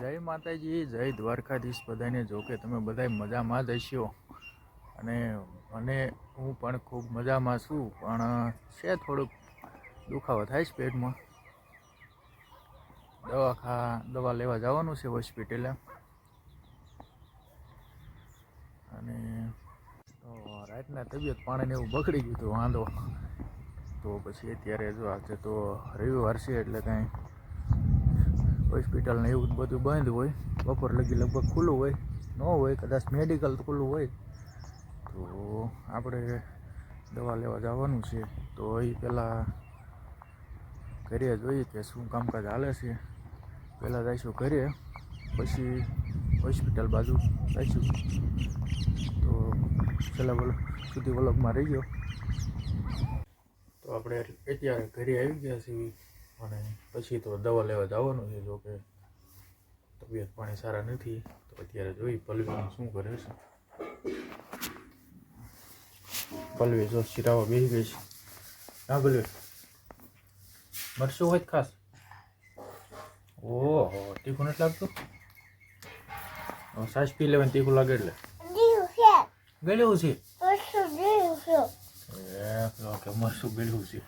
જય માતાજી, જય દ્વારકાધીશ બધાને જો કે તમે બધા મજામાં જ હશો. અને મને હું પણ ખૂબ મજામાં છું, પણ છે થોડુંક દુખાવો થાય છે પેટમાં. દવાખા, દવા લેવા જવાનું છે હોસ્પિટલે અને તો રાતના તબિયત પાણીને એવું બગડી ગયું હતું વાંધો. તો પછી અત્યારે જો આજે તો રવિવાર છે એટલે કાંઈ હોસ્પિટલ ને એવું બધું બંધ હોય. બપોર લગી લગભગ ખુલ્લું હોય. ન હોય, કદાચ મેડિકલ ખુલ્લું હોય. તો આપણે દવા લેવા જવાનું છે. તો એ પહેલાં ઘરે જોઈએ કે શું કામકાજ હાલે છે. પહેલાં જઈશું ઘરે, પછી હોસ્પિટલ બાજુ જઈશું. તો છેલ્લા વલગ સુધી વલગમાં રહી ગયો તો આપણે અત્યારે ઘરે આવી ગયા છીએ. અને પછી તો દવા લેવા જવાનું છે જો કે તબિયત પાણી સારા નથી તો અત્યારે જોઈ પલવીનું શું કરે છે. પલવી જો શિરાવા બેસી ગઈ છે. હા પલવી મરશું હોય ખાસ? ઓહો તીખું નથી લાગતું? સાસ પી લેવાય તીખું લાગે એટલે. ગળ્યું છે? મરશું ગળ્યું છે.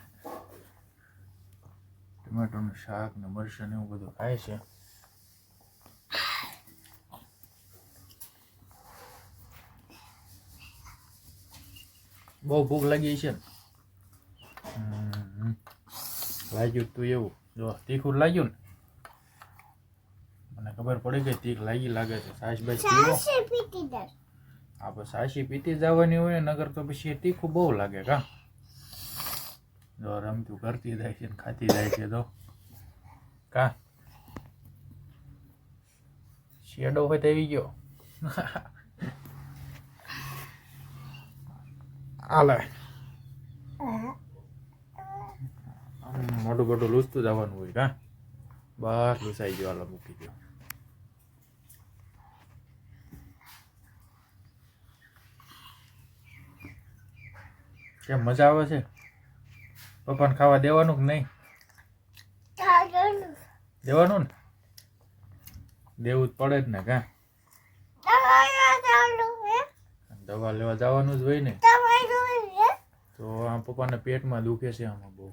ટમેટોનું શાક ને મરચાં ને એવું બધું ખાય છે. બહુ ભૂખ લાગી છે. ને લાગ્યું તું એવું. જો તીખું લાગ્યું ને? મને ખબર પડી ગઈ તીખ લાગી લાગે છે. સાસ બાસ પીવો આપણે સાસી પીતી જવાની હોય ને નગર તો પછી તીખું બહુ લાગે કા? જો રમતું કરતી જાય છે ખાતી જાય છે તો. કા? શેડો હોય આવી ગયો. આમ મોટું મોટું લૂસતું જવાનું હોય કા? બહાર લૂસાઈ ગયો આલો મૂકી ગયો. કેમ મજા આવે છે? પપ્પાને ખાવા દેવાનું કે નહીં? દેવાનું ને? દેવું જ પડે જ ને કા? દવા લેવા જવાનું જ હોય ને? તો આ પપ્પાને પેટમાં દુખે છે આમાં બહુ.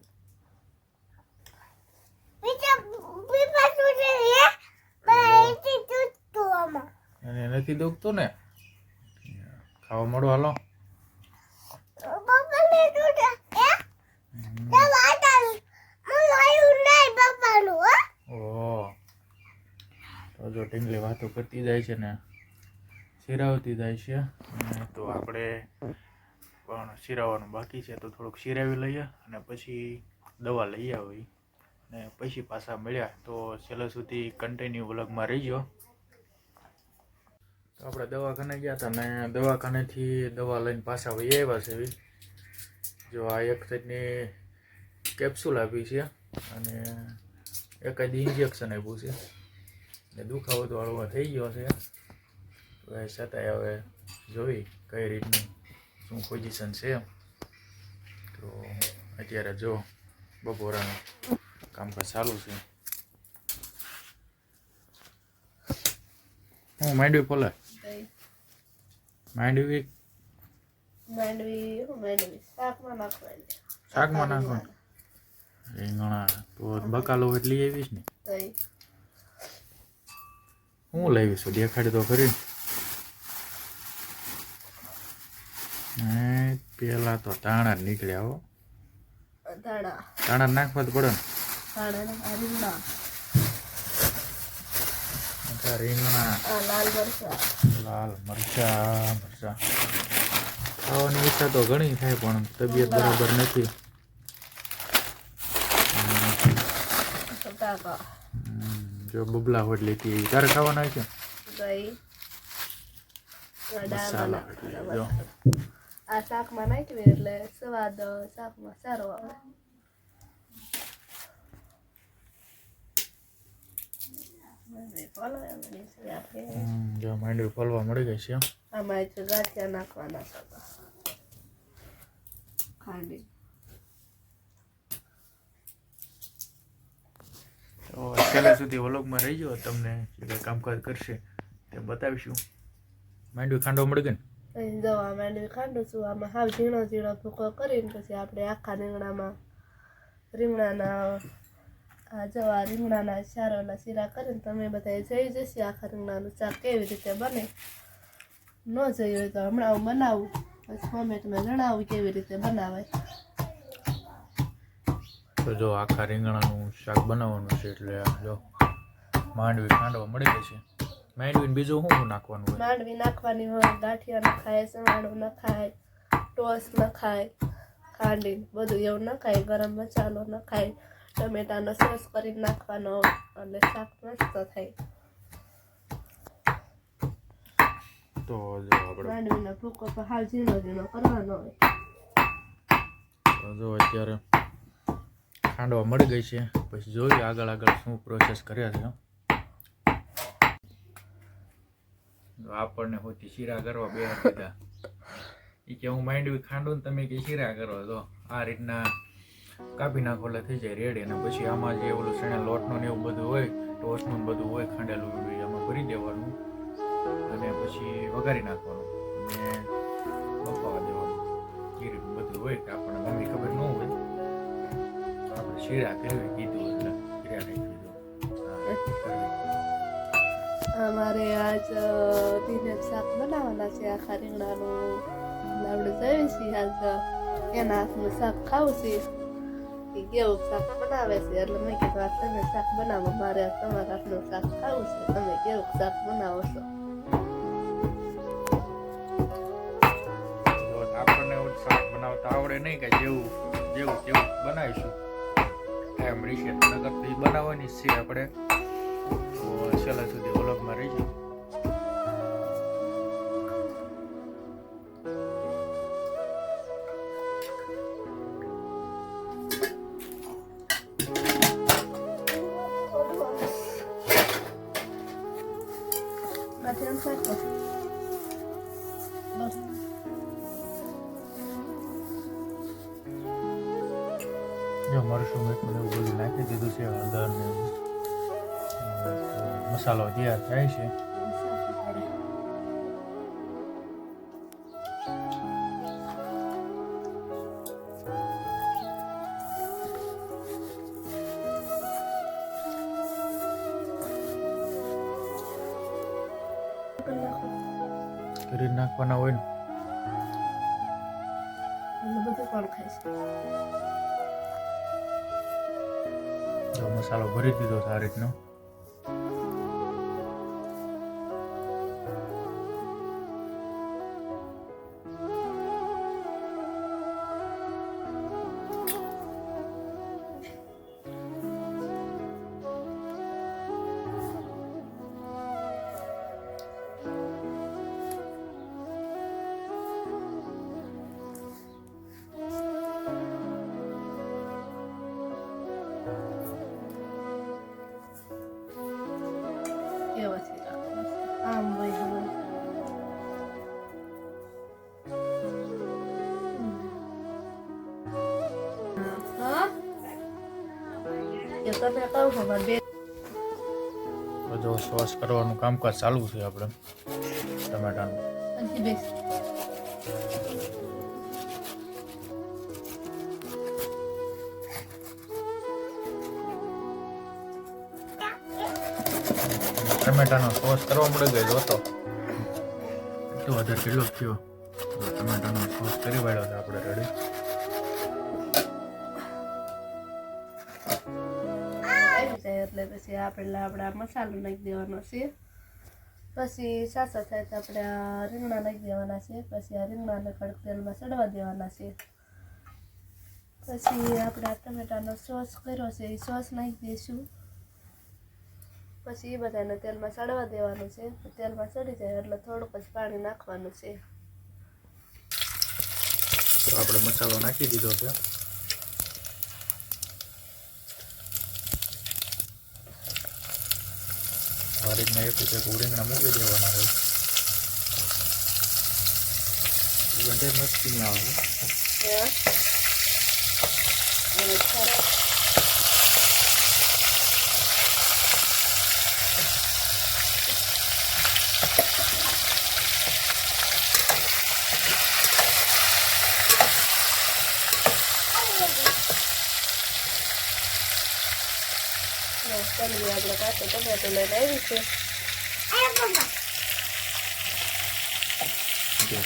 અને નથી દુખતું ને? ખાવા મળો હાલો ઓહ તો જો. ટીંગલી વાતો કરતી જાય છે ને શિરાવતી જાય છે. તો આપણે પણ શિરાવવાનું બાકી છે તો થોડુંક શિરાવી લઈએ અને પછી દવા લઈ આવી. અને પછી પાછા મળ્યા. તો છેલ્લે સુધી કન્ટિન્યુ વ્લોગમાં રહીજો. તો આપણે દવાખાને ગયા હતા ને દવાખાનેથી દવા લઈને પાછા વહી આવ્યા છે. એવી જો આ એક સાઈડની કેપ્સ્યુલ આપી છે અને એકાદ ઇન્જેક્શન આપ્યું છે. ને દુખાવો તો હળવો થઈ ગયો છે. હવે છતાંય હવે જોઈ કઈ રીતનું શું પોઝિશન છે તો અત્યારે જો બપોરાનું કામકાજ ચાલુ છે. હું માંડવી પોલે માંડવી માંડવી માંડવી. શાકમાં નાખવાની. શાકમાં નાખવાનું? રીંગણા. તો બકાલો એટલે લઈ આવીશ ને હું લાવીશ દેખાડે તો ખરી પેલા તો તાણા નીકળ્યા હો. તાણા નાખવા જ પડે રીંગણા. લાલ મરચા. લાલ મરચા મરચા. ખાવાની ઈચ્છા તો ઘણી થાય પણ તબિયત બરાબર નથી. જો બબલા હોટ લેતી તારે ખાવાના છે મસાલા જો. આ શાકમાં નાખ્યું એટલે સ્વાદ શાકમાં સારો આવે. જો માંડવી ફલવા મળી ગઈ છે. આમાં ગાંઠિયા નાખવાના છે. ખાંડી. તો છેલ્લે સુધી વ્લોગમાં રહી જાઓ તમને જે કામકાજ કરશે તે બતાવીશું. માંડવી ખાંડો મળી ગઈ ને? અહીં દવા માંડવી ખાંડું છું આમાં હાવ ઝીણો ઝીણો ભૂકો કરીને પછી આપણે આખા રીંગણામાં રીંગણાના આ જવા રીંગણાના ચારોના શીરા કરીને તમે બધા જઈ જશે આખા રીંગણાનું શાક કેવી રીતે બને. ન જઈ હોય તો હમણાં હું બનાવું. પછી તમે જણાવું કેવી રીતે બનાવાય. તો જો આખા રીંગણાનું શાક બનાવવાનું છે એટલે જો માંડવી ખાંડવા મળી ગઈ છે. માંડવીને બીજું શું શું નાખવાનું હોય? માંડવી નાખવાની હોય ગાંઠિયા નખાય સવાણું નખાય ટોસ નખાય ખાંડી બધું એવું નખાય ગરમ મસાલો નખાય ટમેટાનો સોસ કરીને નાખવાનો એટલે શાક મસ્ત થાય. તો જો આપણે માંડવીનો ભૂકો પણ હાલ ઝીણો ઝીણો કરવાનો હોય. જો અત્યારે ખાંડવા મળી ગઈ છે. પછી જોઈએ આગળ આગળ શું પ્રોસેસ કર્યા છે. આપણને હોતી શીરા કરવા બે દીધા. એ કે હું માંડવી ખાંડું ને તમે કે શીરા કરો. તો આ રીતના કાપી નાખો એટલે થઈ જાય રેડી. અને પછી આમાં જે ઓલું શેણા લોટનું ને એવું બધું હોય ટોસ્ટનું બધું હોય ખાંડેલું હોય એમાં ભરી દેવાનું. પછી વઘારી નાખવાનું. અને બફાવા દેવાનું એ રીતનું બધું હોય કે આપણને મમ્મી ખબર ન હોય. આપણે શીરા કરવી કીધું એટલે શીરા નહીં કીધું. અમારે આજ દિને શાક બનાવવાના છે. આખા રીંગણાનું લાવડે જઈએ છીએ આજ. એના હાથનું શાક ખાવું છે. એ કેવું શાક બનાવે છે? એટલે મેં કીધું આ તમે શાક બનાવો. મારે તમારા હાથનું શાક ખાવું છે. તમે કેવું શાક બનાવો છો? શાક બનાવતા આવડે નહીં કે જેવું જેવું તેવું બનાવીશું એમ રીશે નગર તો એ બનાવવાની જ છે આપણે તો છેલ્લા સુધી ઓલગમાં રહીશું Matiin ang જો મરચું મીઠું ને એવું બધું નાખી દીધું છે હળદર ને એવું. હવે તો મસાલો તૈયાર થાય છે. કરી નાખવાના હોય ને. Ano ba ito kono ખાય છે? જો મસાલો ભરી દીધો છે આ રીતનો. તમે કહું છો મારે બે બધો સોસ કરવાનું કામકાજ ચાલુ છે આપણે ટમેટાનું. ટમેટાનો સોસ કરવા મળી ગયો હતો તો વધારે કેટલો થયો. ટમેટાનો સોસ કરી વાળ્યો હતો આપણે રેડી પછી આપણે આપણે મસાલો નાખી દેવાનો છે. પછી સાસા થાય તો આપણે આ રીંગણા નાખી દેવાના છે. પછી આ રીંગણાને કડક તેલમાં ચડવા દેવાના છે. પછી આપણે આ ટમેટાનો સોસ કર્યો છે, એ સોસ નાખી દઈશું. પછી એ બધાને તેલમાં ચડવા દેવાનું છે. તેલમાં ચડી જાય એટલે થોડુંક જ પાણી નાખવાનું છે. આપણે મસાલો નાખી દીધો છે. આ રીતના એક એક રીંગણા મૂકી દેવાના હોય. બધે મસ્તી ના આવે ફેમિલી આપણે કાચો ટમેટો લઈને આવી છે.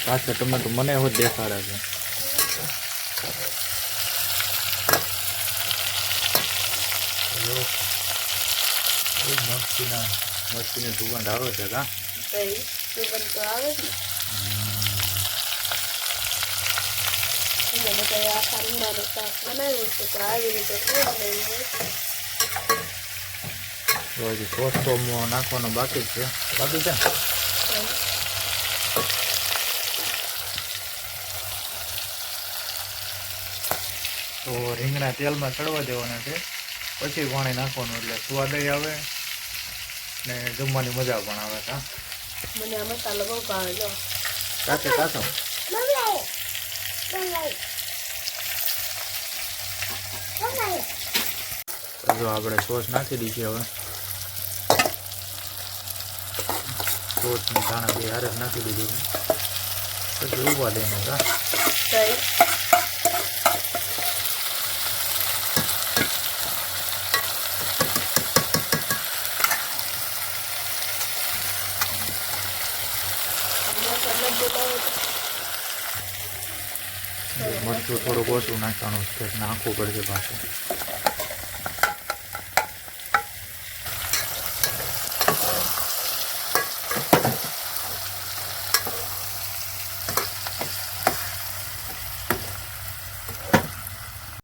કાચા ટમેટો મને એવું જ દેખાડે છે. મસ્તીના મસ્તીની સુગંધ આવે છે કા? સુગંધ તો આવે ને. બધા આખા રીંગણાનું શાક બનાવ્યું છે તો આવી રીતે તો હજી સોસ તો નાખવાનો બાકી છે. બાકી છે? તો રીંગણા તેલમાં ચડવા દેવાના છે. પછી પાણી નાખવાનું એટલે સ્વાદ આવે ને જમવાની મજા પણ આવે હા. મને આ મસાલો બહુ ભાવે જો. કાચો કાચો. જો આપણે સોસ નાખી દઈએ હવે. સોસ ને ધાણા બે હારે નાખી દીધું પછી ઊભા દઈને બોલાવો મરચું થોડુંક ઓછું નાખવાનું છે નાખવું પડશે પાછું.